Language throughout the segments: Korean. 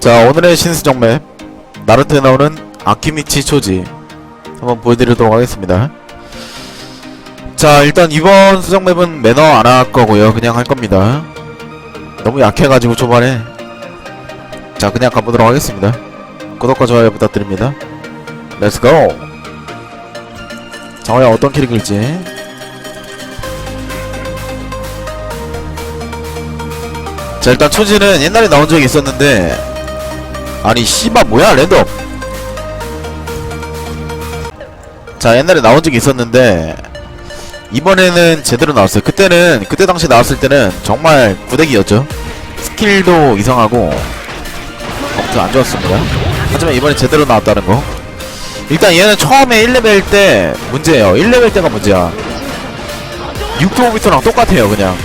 자 오늘의 신수정 맵 나루토에 나오는 아키미치 초지. 한번 보여드리도록 하겠습니다. 자 일단 이번 수정 맵은 매너 안 할 거고요. 그냥 할 겁니다. 너무 약해가지고 초반에. 자 그냥 가보도록 하겠습니다. 구독과 좋아요 부탁드립니다. 렛츠고 자 과연 어떤 캐릭일지. 자 일단 초지는 옛날에 나온 적이 있었는데 아니 씨발 뭐야 랜덤. 자 옛날에 나온 적이 있었는데 이번에는 제대로 나왔어요. 그때는 그때 당시 나왔을 때는 정말 구대기였죠. 스킬도 이상하고 아무튼 안 좋았습니다. 하지만 이번에 제대로 나왔다는 거 일단 얘는 처음에 1레벨 때 문제예요. 1레벨 때가 문제야. 6.5m랑 똑같아요 그냥.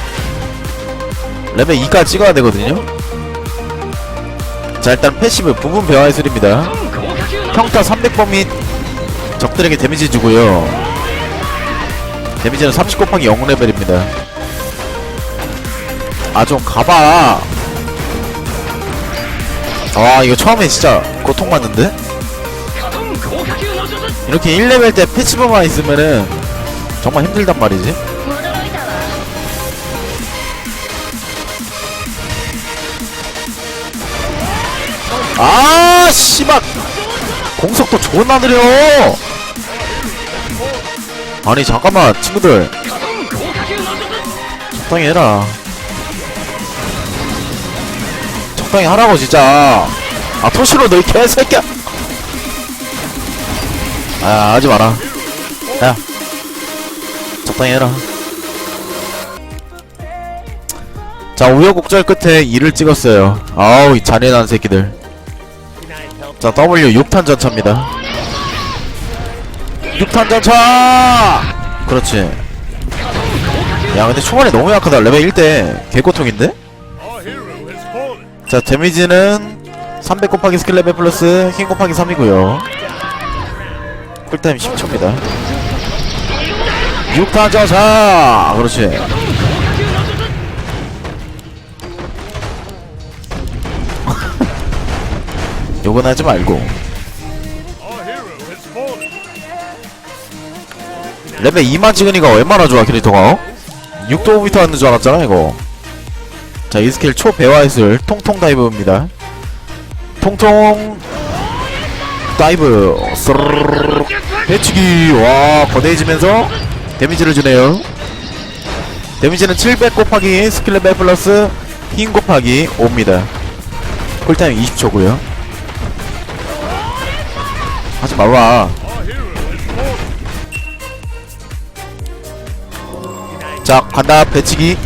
레벨 2까지 찍어야 되거든요. 자 일단 패시브 부분 배화의 술입니다. 평타 300번 및 적들에게 데미지 주고요. 데미지는 30 곱하기 0 레벨입니다. 아 좀 가봐. 아 이거 처음에 진짜 고통받는데? 이렇게 1레벨 때 패시브만 있으면은 정말 힘들단 말이지. 아 씨발. 공속도 존나 느려. 아니 잠깐만 친구들. 적당히 해라. 적당히 하라고 진짜. 아 토시로 너이 개새끼야 아 하지 마라. 야 적당히 해라. 자 우여곡절 끝에 2를 찍었어요. 아우 이 잔인한 새끼들. 자 W 6탄 전차입니다. 6탄 전차! 그렇지. 야 근데 초반에 너무 약하다. 레벨 1대 개고통인데? 자 데미지는 300 곱하기 스킬 레벨 플러스 힘 곱하기 3이고요 쿨타임 10초입니다. 6탄 전차 그렇지. 욕은 하지 말고. 레벨 2만 찍으니까 얼마나 좋아 캐릭터가 어? 6도 5m 하는 줄 알았잖아 이거. 자 이 스킬 초배화의술 통통 다이브입니다. 통통 다이브 스르르르 배치기 와 거대해지면서 데미지를 주네요 데미지는 700 곱하기 스킬 레벨 플러스 힘 곱하기 5입니다 쿨타임 20초고요 하지 말라. 자, 간다. 배치기.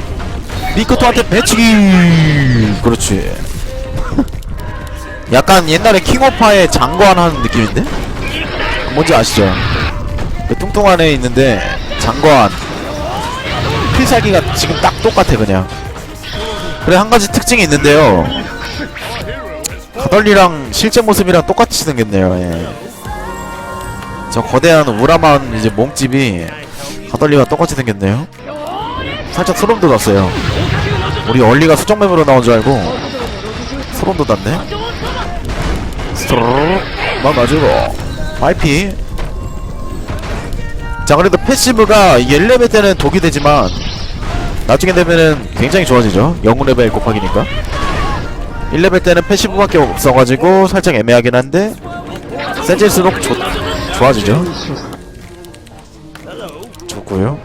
미코토한테 배치기. 그렇지. 약간 옛날에 킹오파의 장관 하는 느낌인데? 뭔지 아시죠? 그 뚱뚱한 애 있는데 장관 필살기가 지금 딱 똑같아 그냥. 그래 한 가지 특징이 있는데요. 가덜리랑 실제 모습이랑 똑같이 생겼네요. 예. 저 거대한 우라만 이제 몸집이 가덜리와 똑같이 생겼네요. 살짝 소름 돋았어요. 우리 얼리가 수정맵으로 나온 줄 알고 소름 돋았네. 스트로르 막 맞으고 마이피. 자 그래도 패시브가 1레벨 때는 독이 되지만 나중에 되면은 굉장히 좋아지죠. 영웅 레벨 곱하기니까. 1레벨 때는 패시브밖에 없어가지고 살짝 애매하긴 한데 세질수록 좋, 좋아지죠 좋고요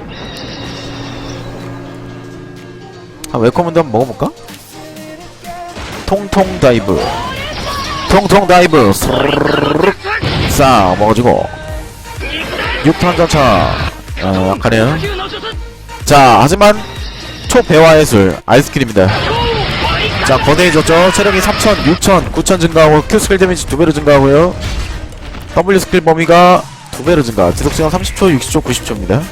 아 웰컴은도 한번 먹어볼까? 통통 다이브 통통 다이브. 싹 먹어주고. 6탄 전차. 아 약하네요. 자 하지만 초배화의술 아이스크림입니다. 자 거대해졌죠? 체력이 3000, 6000, 9000 증가하고 Q 스킬 데미지 2배로 증가하고요. W 스킬 범위가 2배로 증가. 지속시간 30초, 60초, 90초입니다.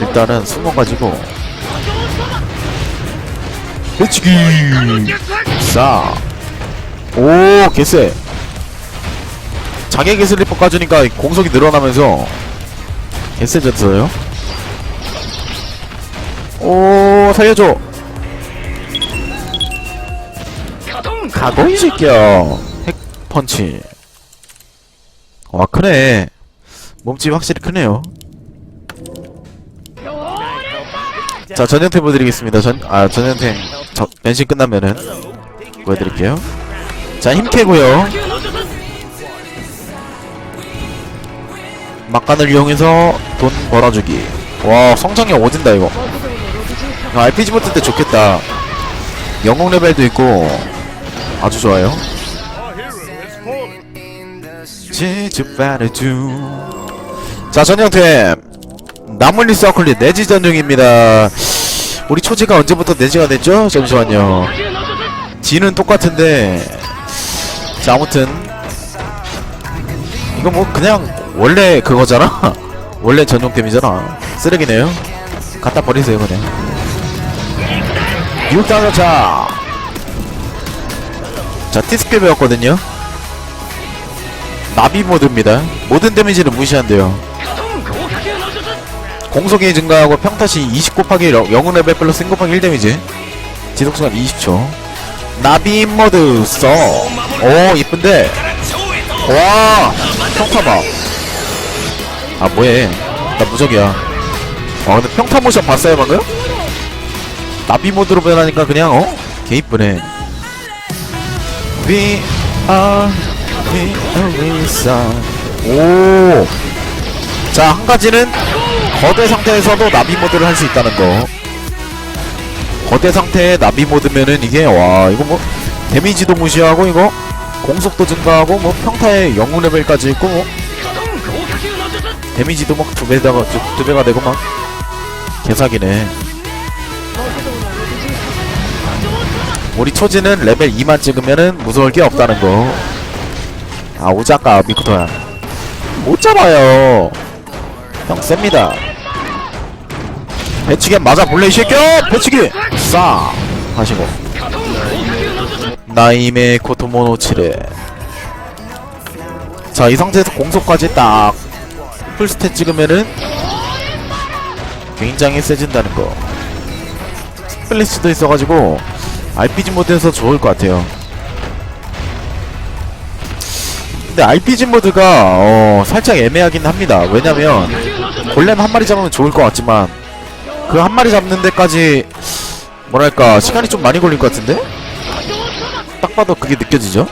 일단은 순간 가지고 배치기. 싸 오 개쎄. 자객의 슬리퍼 까주니까 공속이 늘어나면서 개쎄졌어요. 오 살려줘. 가고 이 새끼야. 핵 펀치. 와 크네. 몸집이 확실히 크네요. 자 전형템 보여드리겠습니다. 전, 아 전형템 저, 변신 끝나면은 보여드릴게요. 자 힘캐고요. 막간을 이용해서 돈 벌어주기. 와 성장력 오진다 이거. 아, RPG 모드 때 좋겠다. 영웅 레벨도 있고 아주 좋아요. 자 전형템. 나물리 서클릿 내지 전용입니다 우리 초지가 언제부터 내지가 됐죠? 잠시만요. 지는 똑같은데 자 아무튼. 이거 뭐 그냥 원래 그거잖아? 원래 전용템이잖아. 쓰레기네요. 갖다 버리세요 그냥. 육단어차 자 티스킬 배웠거든요. 나비 모드입니다. 모든 데미지를 무시한대요 공속이 증가하고 평타시 20 곱하기 0 레벨 플러스 1 곱하기 1 데미지? 지속시간 20초. 나비 모드 써오 이쁜데. 와 평타 봐아 뭐해. 나 무적이야. 아 근데 평타 모션 봤어요 방금? 나비 모드로 변하니까 그냥 어? 개 이쁘네. We are We are Lisa 오. 자, 한 가지는 거대 상태에서도 나비 모드를 할 수 있다는 거. 거대 상태의 나비 모드면은 이게 와, 이거 뭐 데미지도 무시하고 이거 공속도 증가하고 뭐 평타의 영웅 레벨까지 있고 뭐 데미지도 막 두 배다가 두, 두 배가 되고 막 개사기네. 우리 초지는 레벨 2만 찍으면은 무서울 게 없다는 거. 아 오자까 미쿠토야 못 잡아요 형 셉니다 배치기 맞아 볼래 이 새끼야? 배치기! 싸. 하시고. 나임의 코토모노치레. 자이 상태에서 공속까지 딱 풀스탯 찍으면은 굉장히 세진다는 거. 스플래시도 있어가지고 RPG 모드에서 좋을 것 같아요. 근데 RPG 모드가 어, 살짝 애매하긴 합니다. 왜냐면 골렘 한 마리 잡으면 좋을 것 같지만 그 한 마리 잡는 데까지 뭐랄까 시간이 좀 많이 걸릴 것 같은데? 딱 봐도 그게 느껴지죠?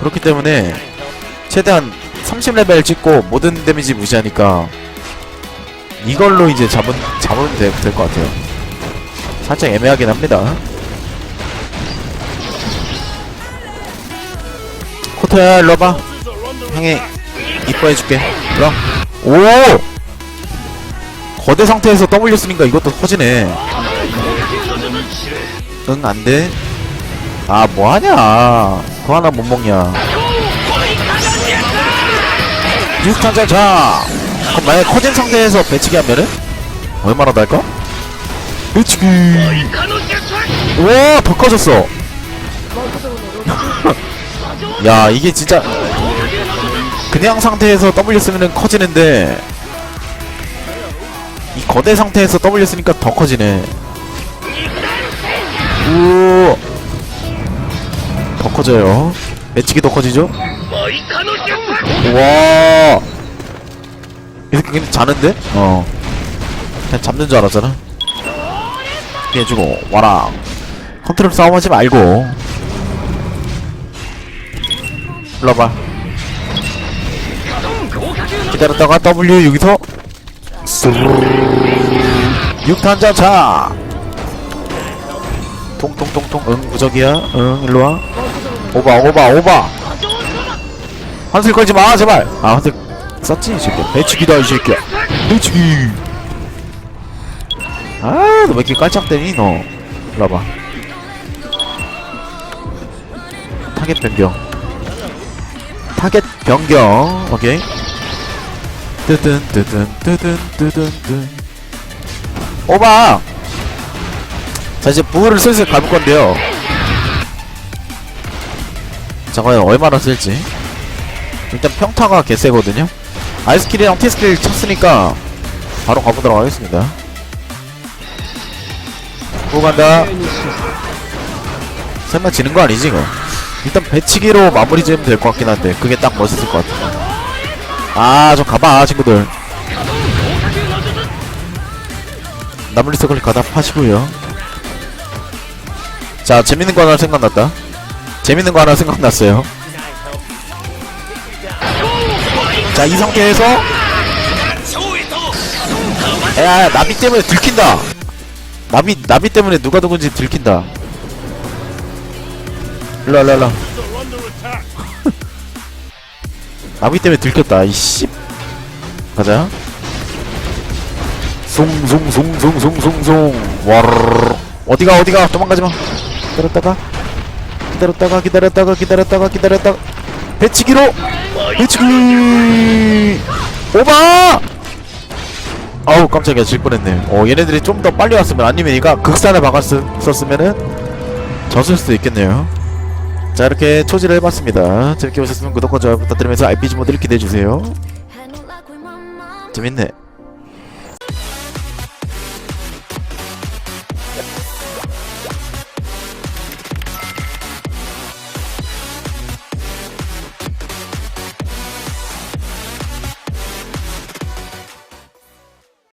그렇기 때문에 최대한 30레벨 찍고 모든 데미지 무시하니까 이걸로 이제 잡은, 잡으면 될것 같아요. 살짝 애매하긴 합니다. 코토야 일로 와봐 형이 이뻐해줄게 그럼 오 거대 상태에서 W 쓰니까 이것도 터지네. 응 안돼? 아 뭐하냐? 그거 하나 못 먹냐? 뉴스탄자 자. 그럼 만약에 커진 상태에서 배치기 하면은? 얼마나 날까? 배치기. 와더 커졌어. 야 이게 진짜 그냥 상태에서 W 쓰면은 커지는데 이 거대 상태에서 W 쓰니까 더 커지네. 우더 커져요. 매치기 더 커지죠? 와. 이렇게 그냥 자는데? 어. 그냥 잡는 줄 알았잖아. 피해주고 와라 컨트롤 싸움하지 말고. 불러봐. 기다렸다가 W 여기서 6탄자 차. 통통통통. 응 무적이야. 응 일로와. 오바 오바 오바. 한술 걸지 마 제발. 아 한술 썼지 이 새끼야 배치기다 이 새끼야. 배치기. 아너 왜 이렇게 깔짝대니 너? 일로와봐. 타겟 변경. 타겟 변경. 오케이 뜨든 뜨든 뜨든 뜨든 뜨 오바 자 이제 부호를 슬슬 가볼 건데요. 자 과연 얼마나 쓸지. 일단 평타가 개세거든요. 아이스킬이랑 티스킬 쳤으니까 바로 가보도록 하겠습니다. 또 간다. 설마 지는 거 아니지 이거? 일단 배치기로 마무리 지으면 될 것 같긴 한데 그게 딱 멋있을 것 같아 아 좀 가봐 친구들. 나물리 서클 가다 파시고요. 자 재밌는 거 하나 생각났다. 재밌는 거 하나 생각났어요. 자 이 상태에서 야 나비 때문에 들킨다. 나비 나비 때문에 누가 누군지 들킨다. 일로 일로 일로 나비 때문에 들켰다. 이씨. 가자. 송송송송송송송. 와르르 어디가 어디가? 도망가지마. 기다렸다가. 기다렸다가 기다렸다가 기다렸다가 기다렸다가. 배치기로. 배치기. 오바! 아우 깜짝이야. 질 뻔했네. 어 얘네들이 좀 더 빨리 왔으면 아니면 이가 극산을 박았었으면은 졌을 수도 있겠네요 자 이렇게 초지를 해봤습니다. 재밌게 보셨으면 구독과 좋아요 부탁드리면서 RPG 모드를 기대해주세요. 재밌네